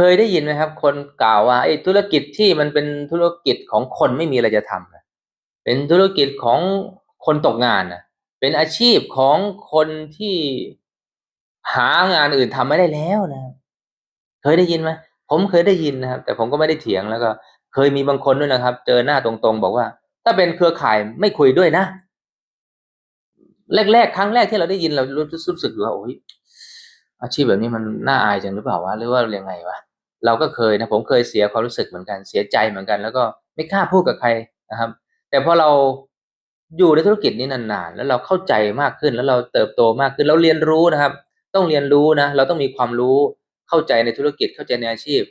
คยได้ยินไหมครับ คนกล่าวว่าไอ้ธุรกิจที่มันเป็นธุรกิจของคนไม่มีอะไรจะทำนะเป็นธุรกิจของคนตกงานนะเป็นอาชีพของคนที่หางานอื่นทำไม่ได้แล้วนะเคยได้ยินไหมผมเคยได้ยินนะครับ แต่ผมก็ไม่ได้เถียงแล้วก็ เคยมีบางคนด้วยนะครับ เจอหน้าตรงๆ บอกว่า ถ้าเป็นเครือข่ายไม่คุยด้วยนะแรกๆครั้งแรกที่เราได้ยินเรารู้สึกว่าโอ้ยอาชีพแบบนี้มันน่าอายจังหรือเปล่าวะหรือว่ายังไงวะ เราก็เคยนะผมเคยเสียความรู้สึกเหมือนกันเสียใจเหมือนกัน แล้วก็ไม่กล้าพูดกับใครนะครับ แต่พอเราอยู่ในธุรกิจนี้นานๆ แล้วเราเข้าใจมากขึ้นแล้วเราเติบโตมากขึ้นเราเรียนรู้นะครับ ต้องเรียนรู้นะ เราต้องมีความรู้เข้าใจในธุรกิจเข้าใจในอาชีพ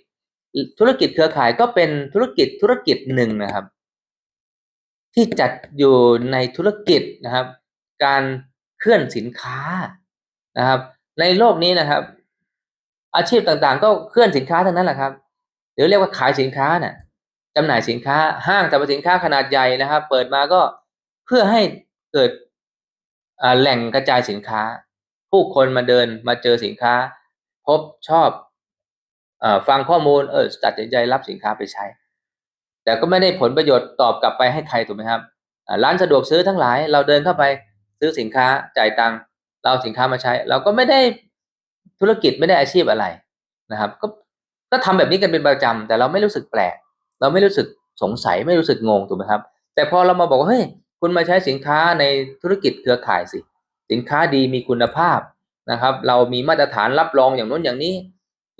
ธุรกิจเครือข่ายก็เป็นธุรกิจธุรกิจหนึ่งนะครับ ที่จัดอยู่ในธุรกิจนะครับ การเคลื่อนสินค้านะครับ ในโลกนี้นะครับ อาชีพต่างๆ ก็เคลื่อนสินค้าทั้งนั้นแหละครับ หรือเรียกว่าขายสินค้านี่ยจำหน่ายสินค้าห้างสรรพสินค้าขนาดใหญ่นะครับ เปิดมาก็เพื่อให้เกิดแหล่งกระจายสินค้า ผู้คนมาเดินมาเจอสินค้า พบชอบอฟังข้อมูลเออตัดสินใจรับสินค้าไปใช้ แต่ก็ไม่ได้ผลประโยชน์ตอบกลับไปให้ใครถูกไหมครับร้านสะดวกซื้อทั้งหลาย เราเดินเข้าไปซื้อสินค้าจ่ายตังค์เราสินค้ามาใช้ เราก็ไม่ได้ ธุรกิจไม่ได้อาชีพอะไรนะครับ ก็ก็ทำแบบนี้กันเป็นประจำแต่เราไม่รู้สึกแปลก เราไม่รู้สึกสงสัยไม่รู้สึกงงถูกไหมครับ แต่พอเรามาบอกว่าเฮ้ยคุณมาใช้สินค้าในธุรกิจเครือข่ายสิ สินค้าดีมีคุณภาพนะครับ เรามีมาตรฐานรับรองอย่างนู้นอย่างนี้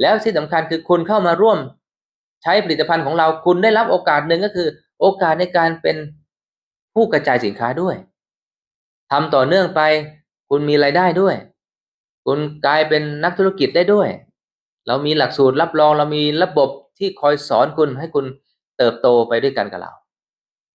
แล้วที่สำคัญคือคุณเข้ามาร่วม ใช้ผลิตภัณฑ์ของเราคุณได้รับโอกาสหนึ่งก็คือ โอกาสในการเป็นผู้กระจายสินค้าด้วยทำต่อเนื่องไป คุณมีรายได้ด้วย คุณกลายเป็นนักธุรกิจได้ด้วย เรามีหลักสูตรรับรองเรามีระบบที่คอยสอนคุณให้คุณเติบโตไปด้วยกันกับเรา